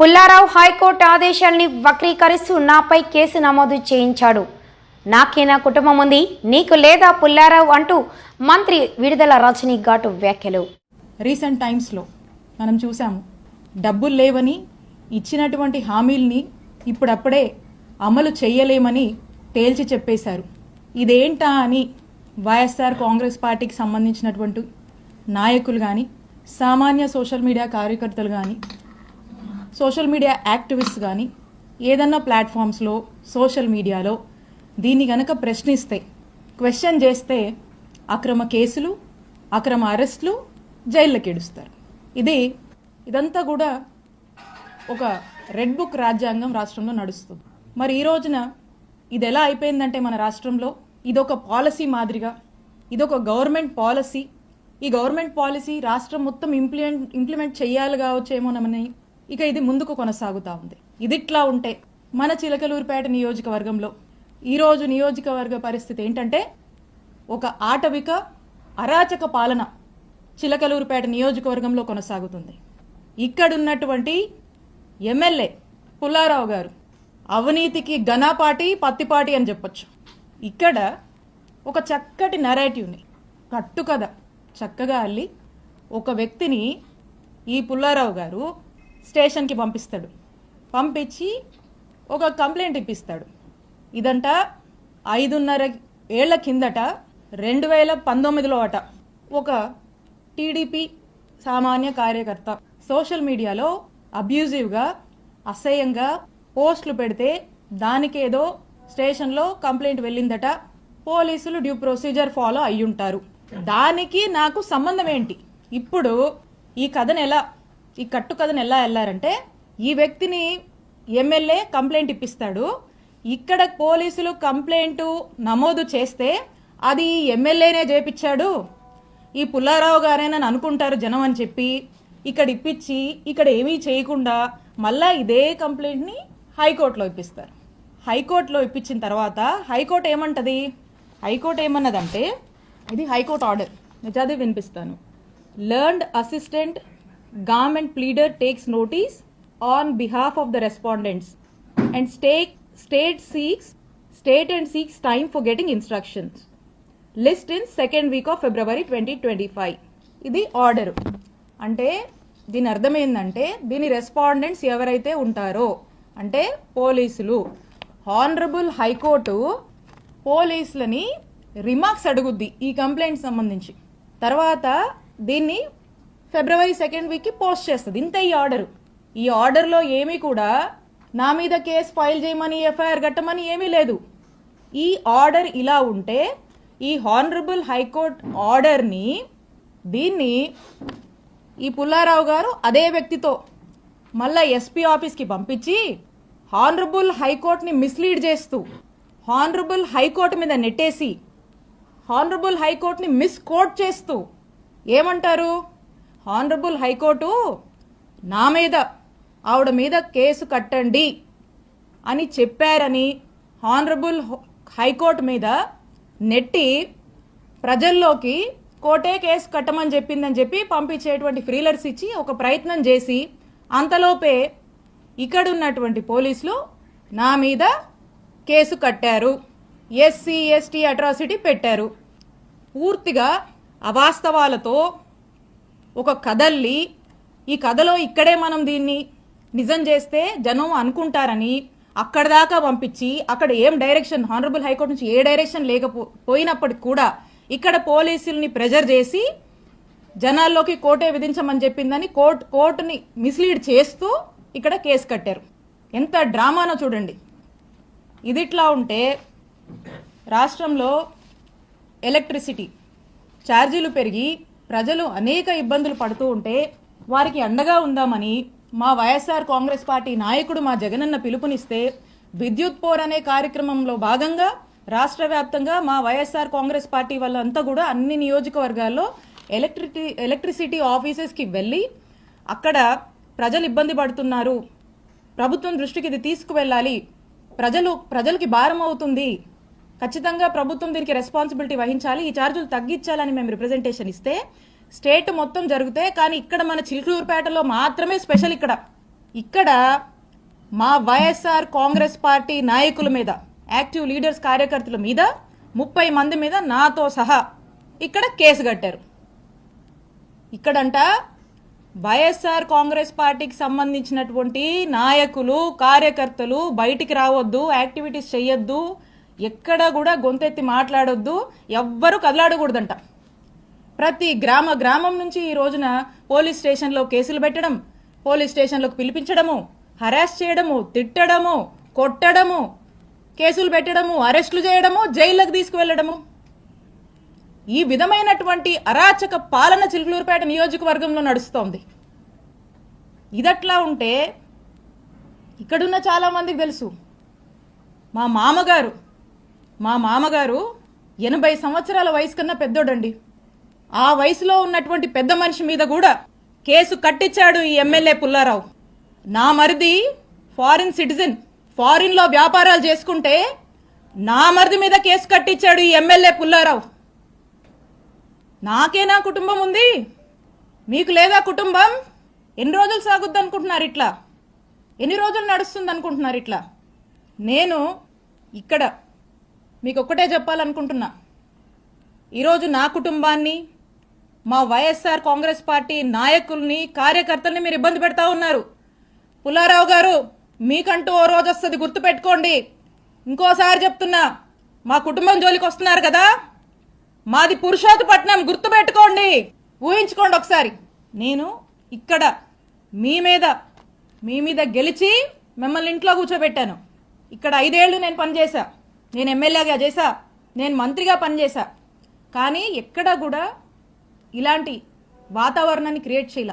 Pullarao high court ఆదేశాల్ని వక్రీకరిస్తూ నాపై case నమోదు చేయించాడు. నాకేనా కుటుంబం ఉంది? నీకు లేదా పుల్లారావు అంటూ మంత్రి విడుదల రజనీ ఘాటు వ్యాఖ్యలు. రీసెంట్ టైమ్స్లో మనం చూసాము డబ్బులు లేవని ఇచ్చినటువంటి హామీల్ని ఇప్పుడప్పుడే అమలు చేయలేమని తేల్చి చెప్పేశారు. ఇదేంటా అని వైఎస్ఆర్ కాంగ్రెస్ పార్టీకి సంబంధించినటువంటి నాయకులు కానీ సామాన్య సోషల్ మీడియా కార్యకర్తలు కానీ సోషల్ మీడియా యాక్టివిస్ట్ కానీ ఏదన్నా ప్లాట్ఫామ్స్లో సోషల్ మీడియాలో దీన్ని గనక ప్రశ్నిస్తే క్వశ్చన్ చేస్తే అక్రమ కేసులు అక్రమ అరెస్టులు జైళ్ళకి ఏడుస్తారు. ఇది ఇదంతా కూడా ఒక రెడ్ బుక్ రాజ్యాంగం రాష్ట్రంలో నడుస్తుంది. మరి ఈ రోజున ఇది ఎలా అయిపోయిందంటే మన రాష్ట్రంలో ఇదొక పాలసీ మాదిరిగా ఇదొక గవర్నమెంట్ పాలసీ. ఈ గవర్నమెంట్ పాలసీ రాష్ట్రం మొత్తం ఇంప్లిమెంట్ ఇంప్లిమెంట్ చేయాలి కావచ్చేమోనమని ఇక ఇది ముందుకు కొనసాగుతా ఉంది. ఇదిట్లా ఉంటే మన చిలకలూరుపేట నియోజకవర్గంలో ఈరోజు నియోజకవర్గ పరిస్థితి ఏంటంటే ఒక ఆటవిక అరాచక పాలన చిలకలూరుపేట నియోజకవర్గంలో కొనసాగుతుంది. ఇక్కడున్నటువంటి ఎమ్మెల్యే పుల్లారావు గారు అవినీతికి ఘనాపాటి పత్తిపాటి అని చెప్పొచ్చు. ఇక్కడ ఒక చక్కటి నెరేటివ్ని కట్టుకథ చక్కగా అల్లి ఒక వ్యక్తిని ఈ పుల్లారావు గారు స్టేషన్కి పంపిస్తాడు. పంపించి ఒక కంప్లైంట్ ఇప్పిస్తాడు. ఇదంట ఐదున్నర ఏళ్ళ కిందట రెండు వేల పంతొమ్మిదిలో అట. ఒక టీడీపీ సామాన్య కార్యకర్త సోషల్ మీడియాలో అబ్యూజివ్గా అసహ్యంగా పోస్టులు పెడితే దానికేదో స్టేషన్లో కంప్లైంట్ వెళ్ళిందట. పోలీసులు డ్యూ ప్రొసీజర్ ఫాలో అయ్యుంటారు. దానికి నాకు సంబంధం ఏంటి? ఇప్పుడు ఈ కథను ఎలా ఈ కట్టు కథను ఎలా వెళ్ళారంటే ఈ వ్యక్తిని ఎమ్మెల్యే కంప్లైంట్ ఇప్పిస్తాడు. ఇక్కడ పోలీసులు కంప్లైంట్ నమోదు చేస్తే అది ఎమ్మెల్యేనే చేపించాడు ఈ పుల్లారావు గారేనని అనుకుంటారు జనం అని చెప్పి ఇక్కడ ఇప్పించి ఇక్కడ ఏమీ చేయకుండా మళ్ళా ఇదే కంప్లైంట్ని హైకోర్టులో ఇప్పిస్తారు. హైకోర్టులో ఇప్పించిన తర్వాత హైకోర్టు ఏమంటది? హైకోర్టు ఏమన్నదంటే ఇది హైకోర్టు ఆర్డర్. నిజాది వినిపిస్తాను. Learned assistant government pleader takes notice on behalf of the respondents and state state seeks state and seeks time for getting instructions list in second week of February twenty twenty five ఇది order అంటే దీని అర్థం ఏంటంటే దీని respondents ఎవరైతే ఉంటారో అంటే పోలీసులు హానరబుల్ హైకోర్టు పోలీసులని రిమార్క్స్ అడుగుద్ది ఈ కంప్లైంట్ సంబంధించి. తర్వాత దీన్ని ఫిబ్రవరి సెకండ్ వీక్కి పోస్ట్ చేస్తుంది. ఇంత ఈ ఆర్డర్. ఈ ఆర్డర్లో ఏమీ కూడా నా మీద కేసు ఫైల్ చేయమని ఎఫ్ఐఆర్ కట్టమని ఏమీ లేదు. ఈ ఆర్డర్ ఇలా ఉంటే ఈ హానరబుల్ హైకోర్ట్ ఆర్డర్ని దీన్ని ఈ పుల్లారావు గారు అదే వ్యక్తితో మళ్ళా ఎస్పీ ఆఫీస్కి పంపించి హానరబుల్ హైకోర్టుని మిస్లీడ్ చేస్తూ హానరబుల్ హైకోర్టు మీద నెట్టేసి హానరబుల్ హైకోర్టుని మిస్కోట్ చేస్తూ ఏమంటారు? హానరబుల్ హైకోర్టు నా మీద ఆవిడ మీద కేసు కట్టండి అని చెప్పారని హానరబుల్ హైకోర్టు మీద నెట్టి ప్రజల్లోకి కోటే కేసు కట్టమని చెప్పిందని చెప్పి పంపించేటువంటి ఫ్రీలర్స్ ఇచ్చి ఒక ప్రయత్నం చేసి అంతలోపే ఇక్కడ ఉన్నటువంటి పోలీసులు నా మీద కేసు కట్టారు. ఎస్సీ ఎస్టీ అట్రాసిటీ పెట్టారు. పూర్తిగా అవాస్తవాలతో ఒక కథల్లి ఈ కథలో ఇక్కడే మనం దీన్ని నిజం చేస్తే జనం అనుకుంటారని అక్కడ దాకా పంపించి అక్కడ ఏం డైరెక్షన్ హానరబుల్ హైకోర్టు నుంచి ఏ డైరెక్షన్ లేకపోయినప్పటికి కూడా ఇక్కడ పోలీసుల్ని ప్రెజర్ చేసి జనాల్లోకి కోటే విధించమని చెప్పిందని కోర్టు కోర్టుని మిస్లీడ్ చేస్తూ ఇక్కడ కేసు కట్టారు. ఎంత డ్రామానో చూడండి. ఇదిట్లా ఉంటే రాష్ట్రంలో ఎలక్ట్రిసిటీ ఛార్జీలు పెరిగి ప్రజలు అనేక ఇబ్బందులు పడుతూ ఉంటే వారికి అండగా ఉందామని మా వైఎస్ఆర్ కాంగ్రెస్ పార్టీ నాయకుడు మా జగనన్న పిలుపునిస్తే విద్యుత్ పోర్ అనే కార్యక్రమంలో భాగంగా రాష్ట్ర వ్యాప్తంగా మా వైఎస్ఆర్ కాంగ్రెస్ పార్టీ వాళ్ళంతా కూడా అన్ని నియోజకవర్గాల్లో ఎలక్ట్రిటీ ఎలక్ట్రిసిటీ ఆఫీసెస్కి వెళ్ళి అక్కడ ప్రజలు ఇబ్బంది పడుతున్నారు. ప్రభుత్వం దృష్టికి ఇది తీసుకువెళ్ళాలి. ప్రజలు ప్రజలకి భారం అవుతుంది. ఖచ్చితంగా ప్రభుత్వం దీనికి రెస్పాన్సిబిలిటీ వహించాలి ఈ ఛార్జీలు తగ్గించాలని మేము రిప్రజెంటేషన్ ఇస్తే స్టేట్ మొత్తం జరిగితే కానీ ఇక్కడ మన చిలుకూరుపేటలో మాత్రమే స్పెషల్ ఇక్కడ. ఇక్కడ మా వైఎస్ఆర్ కాంగ్రెస్ పార్టీ నాయకుల మీద యాక్టివ్ లీడర్స్ కార్యకర్తల మీద ముప్పై మంది మీద నాతో సహా ఇక్కడ కేసు కట్టారు. ఇక్కడంట వైఎస్ఆర్ కాంగ్రెస్ పార్టీకి సంబంధించినటువంటి నాయకులు కార్యకర్తలు బయటికి రావద్దు యాక్టివిటీస్ చేయొద్దు ఎక్కడ కూడా గొంతెత్తి మాట్లాడొద్దు ఎవ్వరూ కదలాడకూడదంట. ప్రతి గ్రామ గ్రామం నుంచి ఈ రోజున పోలీస్ స్టేషన్లో కేసులు పెట్టడం పోలీస్ స్టేషన్లోకి పిలిపించడము హరాస్ చేయడము తిట్టడము కొట్టడము కేసులు పెట్టడము అరెస్టులు చేయడము జైళ్ళకు తీసుకువెళ్ళడము. ఈ విధమైనటువంటి అరాచక పాలన చిలుకలూరుపేట నియోజకవర్గంలో నడుస్తోంది. ఇదట్లా ఉంటే ఇక్కడున్న చాలామందికి తెలుసు. మా మామగారు మా మామగారు ఎనభై సంవత్సరాల వయసు కన్నా పెద్దోడండి. ఆ వయసులో ఉన్నటువంటి పెద్ద మనిషి మీద కూడా కేసు కట్టించాడు ఈ ఎమ్మెల్యే పుల్లారావు. నా మరిది ఫారిన్ సిటిజన్ ఫారిన్లో వ్యాపారాలు చేసుకుంటే నా మరిది మీద కేసు కట్టించాడు ఈ ఎమ్మెల్యే పుల్లారావు. నాకేనా కుటుంబం ఉంది. మీకు లేదా కుటుంబం? ఎన్ని రోజులు సాగుద్ది అనుకుంటున్నారు ఇట్లా? ఎన్ని రోజులు నడుస్తుంది అనుకుంటున్నారు ఇట్లా? నేను ఇక్కడ మీకు ఒక్కటే చెప్పాలనుకుంటున్నా. ఈరోజు నా కుటుంబాన్ని మా వైఎస్ఆర్ కాంగ్రెస్ పార్టీ నాయకుల్ని కార్యకర్తల్ని మీరు ఇబ్బంది పెడతా ఉన్నారు. పుల్లారావు గారు మీకంటూ ఓ రోజు వస్తుంది గుర్తుపెట్టుకోండి. ఇంకోసారి చెప్తున్నా మా కుటుంబం జోలికి వస్తున్నారు కదా? మాది పురుషోత్పట్నం గుర్తుపెట్టుకోండి. ఊహించుకోండి ఒకసారి. నేను ఇక్కడ మీ మీద మీ మీద గెలిచి మిమ్మల్ని ఇంట్లో కూర్చోబెట్టాను. ఇక్కడ ఐదేళ్ళు నేను పనిచేశా. నేను ఎమ్మెల్యేగా చేశా నేను మంత్రిగా పనిచేశా. కానీ ఎక్కడా కూడా ఇలాంటి వాతావరణాన్ని క్రియేట్ చేయాల.